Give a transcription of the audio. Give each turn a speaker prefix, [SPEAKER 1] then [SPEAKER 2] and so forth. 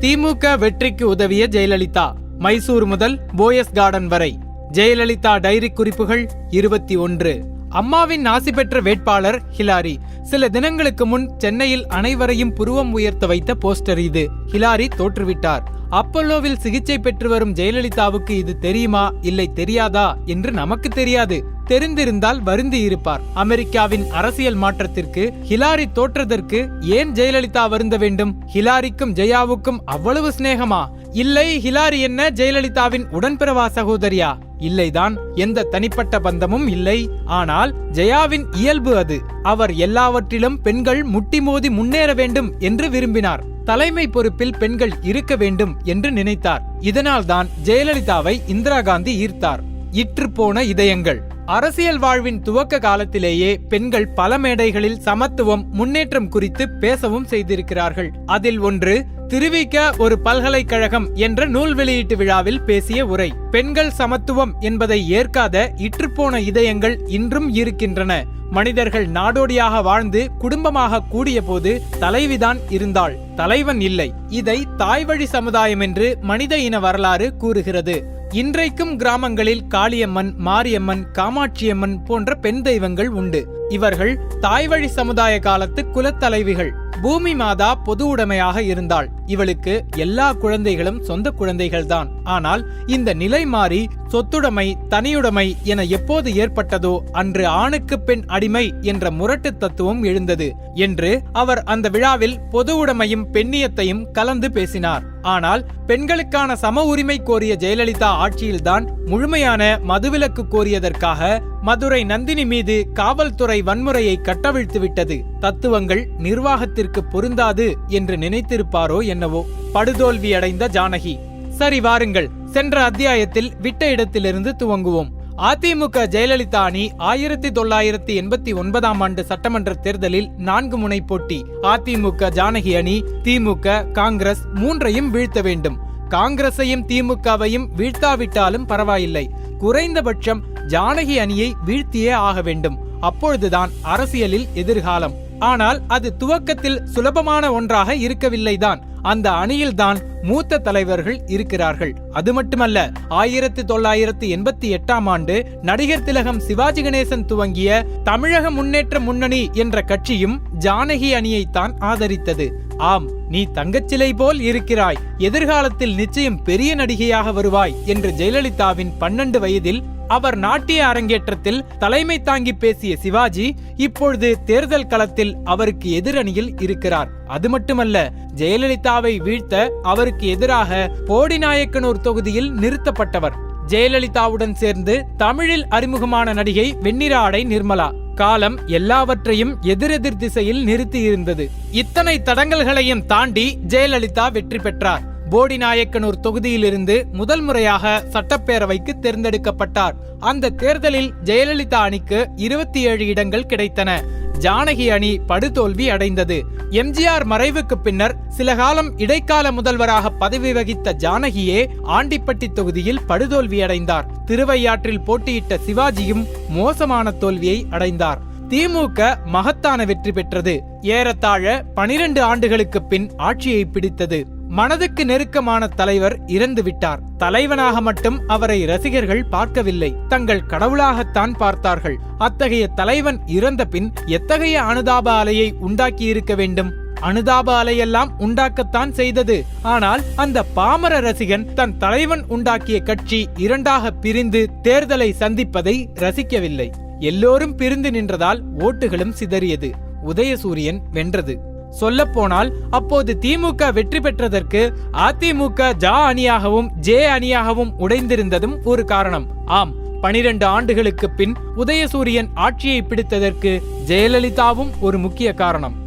[SPEAKER 1] திமுக வெற்றிக்கு உதவிய ஜெயலலிதா மைசூர் முதல் போயஸ் கார்டன் வரை. ஜெயலலிதா டைரி குறிப்புகள் இருபத்தி ஒன்று. அம்மாவின் நாசி பெற்ற வேட்பாளர் ஹிலாரி. சில தினங்களுக்கு முன் சென்னையில் அனைவரையும் புருவம் உயர்த்த வைத்த போஸ்டர் இது. ஹிலாரி தோற்றுவிட்டார். அப்பல்லோவில் சிகிச்சை பெற்று வரும் ஜெயலலிதாவுக்கு இது தெரியுமா? இல்லை தெரியாதா? என்று நமக்கு தெரியாது. தெரிந்திருந்தால் வருந்தி இருப்பார். அமெரிக்காவின் அரசியல் மாற்றத்திற்கு ஹிலாரி தோற்றதற்கு ஏன் ஜெயலலிதா வருந்த வேண்டும்? ஹிலாரிக்கும் ஜெயாவுக்கும் அவ்வளவு சிநேகமா? இல்லை ஹிலாரி என்ன ஜெயலலிதாவின் உடன்பிறவா சகோதரியா? இல்லைதான் எந்த தனிப்பட்ட பந்தமும் இல்லை. ஆனால் ஜெயாவின் இயல்பு அது. அவர் எல்லாவற்றிலும் பெண்கள் முட்டி மோதி முன்னேற வேண்டும் என்று விரும்பினார். தலைமை பொறுப்பில் பெண்கள் இருக்க வேண்டும் என்று நினைத்தார். இதனால்தான் ஜெயலலிதாவை இந்திரா காந்தி ஈர்த்தார். இற்று போன இதயங்கள். அரசியல் வாழ்வின் துவக்க காலத்திலேயே பெண்கள் பல மேடைகளில் சமத்துவம் முன்னேற்றம் குறித்து பேசவும் செய்திருக்கிறார்கள். அதில் ஒன்று திருவிக்க ஒரு பல்கலைக்கழகம் என்ற நூல் வெளியீட்டு விழாவில் பேசிய உரை பெண்கள் சமத்துவம் என்பதை ஏற்காத இற்றுப்போன இதயங்கள் இன்றும் இருக்கின்றன. மனிதர்கள் நாடோடியாக வாழ்ந்து குடும்பமாக கூடிய போது தலைவிதான் இருந்தாள். தலைவன் இல்லை. இதை தாய்வழி சமுதாயம் என்று மனித இன வரலாறு கூறுகிறது. இன்றைக்கும் கிராமங்களில் காளியம்மன் மாரியம்மன் காமாட்சியம்மன் போன்ற பெண் தெய்வங்கள் உண்டு. இவர்கள் தாய்வழி சமுதாய காலத்து குலத்தலைவிகள். பூமி மாதா பொது உடைமையாக இருந்தாள். இவளுக்கு எல்லா குழந்தைகளும் சொந்த குழந்தைகள்தான். ஆனால் இந்த நிலை மாறி சொத்துடைமை தனியுடைமை என எப்போது ஏற்பட்டதோ அன்று ஆணுக்கு பெண் அடிமை என்ற முரட்டு தத்துவம் எழுந்தது என்று அவர் அந்த விழாவில் பொது உடைமையும் பெண்ணியத்தையும் கலந்து பேசினார். ஆனால் பெண்களுக்கான சம உரிமை கோரிய ஜெயலலிதா ஆட்சியில்தான் முழுமையான மதுவிலக்கு கோரியதற்காக மதுரை நந்தினி மீது காவல்துறை வன்முறையை கட்டவிழ்த்துவிட்டது. தத்துவங்கள் நிர்வாகத்திற்கு பொருந்தாது என்று நினைத்திருப்பாரோ என்னவோ. படுதோல்வியடைந்த ஜானகி. சரி வாருங்கள் சென்ற அத்தியாயத்தில் விட்ட இடத்திலிருந்து துவங்குவோம். அதிமுக ஜெயலலிதா அணி ஆயிரத்தி தொள்ளாயிரத்தி எண்பத்தி ஒன்பதாம் ஆண்டு சட்டமன்ற தேர்தலில் நான்கு முனை போட்டி. அதிமுக ஜானகி அணி திமுக காங்கிரஸ் மூன்றையும் வீழ்த்த வேண்டும். காங்கிரஸையும் திமுகவையும் வீழ்த்தாவிட்டாலும் பரவாயில்லை. குறைந்தபட்சம் ஜானகி அணியை வீழ்த்தியே ஆக வேண்டும். அப்பொழுதுதான் அரசியலில் எதிர்காலம். ஆனால் அது துவக்கத்தில் சுலபமான ஒன்றாக இருக்கவில்லைதான். அந்த அணியில்தான் மூத்த தலைவர்கள் இருக்கிறார்கள். அது மட்டுமல்ல ஆயிரத்தி தொள்ளாயிரத்தி எண்பத்தி எட்டாம் ஆண்டு நடிகர் திலகம் சிவாஜி கணேசன் துவங்கிய தமிழக முன்னேற்ற முன்னணி என்ற கட்சியும் ஜானகி அணியைத்தான் ஆதரித்தது. ஆம் நீ தங்கச்சிலை போல் இருக்கிறாய். எதிர்காலத்தில் நிச்சயம் பெரிய நடிகையாக வருவாய் என்று ஜெயலலிதாவின் பன்னெண்டு வயதில் அவர் நாட்டிய அரங்கேற்றத்தில் தலைமை தாங்கி பேசிய சிவாஜி இப்பொழுது தேர்தல் களத்தில் அவருக்கு எதிரணியில் இருக்கிறார். அது மட்டுமல்ல ஜெயலலிதாவை வீழ்த்த அவருக்கு எதிராக போடிநாயக்கனூர் தொகுதியில் நிறுத்தப்பட்டவர். ஜெயலலிதாவுடன் சேர்ந்து தமிழில் அறிமுகமான நடிகை வெண்ணிராடை நிர்மலா. காலம் எல்லாவற்றையும் எதிரெதிர் திசையில் நிறுத்தியிருந்தது. இத்தனை தடங்கல்களையும் தாண்டி ஜெயலலிதா வெற்றி பெற்றார். போடிநாயக்கனூர் தொகுதியிலிருந்து முதல் முறையாக சட்டப்பேரவைக்கு தேர்ந்தெடுக்கப்பட்டார். அந்த தேர்தலில் ஜெயலலிதா அணிக்கு இருபத்தி ஏழு இடங்கள் கிடைத்தன. ஜானகி அணி படுதோல்வி அடைந்தது. எம்ஜிஆர் மறைவுக்கு பின்னர் சில காலம் இடைக்கால முதல்வராக பதவி வகித்த ஜானகியே ஆண்டிப்பட்டி தொகுதியில் படுதோல்வி அடைந்தார். திருவையாற்றில் போட்டியிட்ட சிவாஜியும் மோசமான தோல்வியை அடைந்தார். திமுக மகத்தான வெற்றி பெற்றது. ஏறத்தாழ பனிரெண்டு ஆண்டுகளுக்கு பின் ஆட்சியை பிடித்தது. மனதுக்கு நெருக்கமான தலைவர் இறந்து விட்டார். தலைவனாக மட்டும் அவரை ரசிகர்கள் பார்க்கவில்லை. தங்கள் கடவுளாகத்தான் பார்த்தார்கள். அத்தகைய தலைவன் இறந்த பின் எத்தகைய அனுதாப அலையை உண்டாக்கியிருக்க வேண்டும்? அனுதாப அலையெல்லாம் உண்டாக்கத்தான் செய்தது. ஆனால் அந்த பாமர ரசிகன் தன் தலைவன் உண்டாக்கிய கட்சி இரண்டாக பிரிந்து தேர்தலை சந்திப்பதை ரசிக்கவில்லை. எல்லோரும் பிரிந்து நின்றதால் ஓட்டுகளும் சிதறியது. உதயசூரியன் வென்றது. சொல்லப்போனால் அப்போது திமுக வெற்றி பெற்றதற்கு அதிமுக ஜா அணியாகவும் ஜே அணியாகவும் உடைந்திருந்ததும் ஒரு காரணம். ஆம் பனிரெண்டு ஆண்டுகளுக்கு பின் உதயசூரியன் ஆட்சியை பிடித்ததற்கு ஜெயலலிதாவும் ஒரு முக்கிய காரணம்.